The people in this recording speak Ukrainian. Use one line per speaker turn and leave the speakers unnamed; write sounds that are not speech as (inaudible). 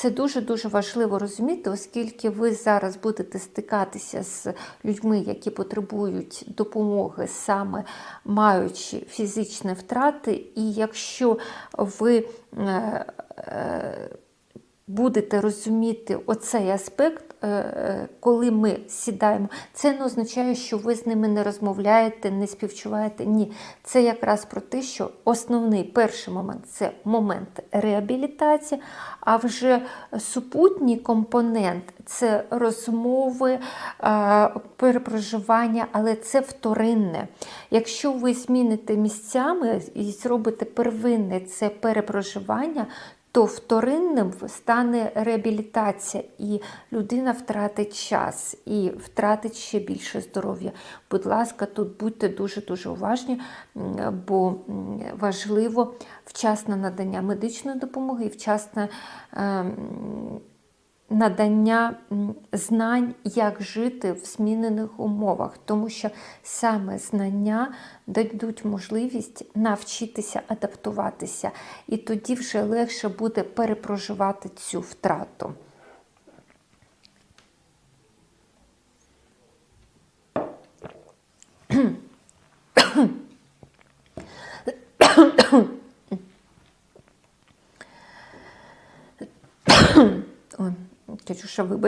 Це дуже-дуже важливо розуміти, оскільки ви зараз будете стикатися з людьми, які потребують допомоги, саме маючи фізичні втрати, і якщо ви е, е, будете розуміти оцей аспект, коли ми сідаємо, це не означає, що ви з ними не розмовляєте, не співчуваєте. Ні, це якраз про те, що основний перший момент це момент реабілітації, а вже супутній компонент це розмови, е, перепроживання, але це вторинне. Якщо ви зміните місцями і зробите первинне це перепроживання, то вторинним стане реабілітація, і людина втратить час і втратить ще більше здоров'я. Будь ласка, тут будьте дуже-дуже уважні, бо важливо вчасне надання медичної допомоги і вчасне ем, надання знань, як жити в змінених умовах, тому що саме знання дадуть можливість навчитися адаптуватися, і тоді вже легше буде перепроживати цю втрату. (coughs) Ой, Катюша, вибач.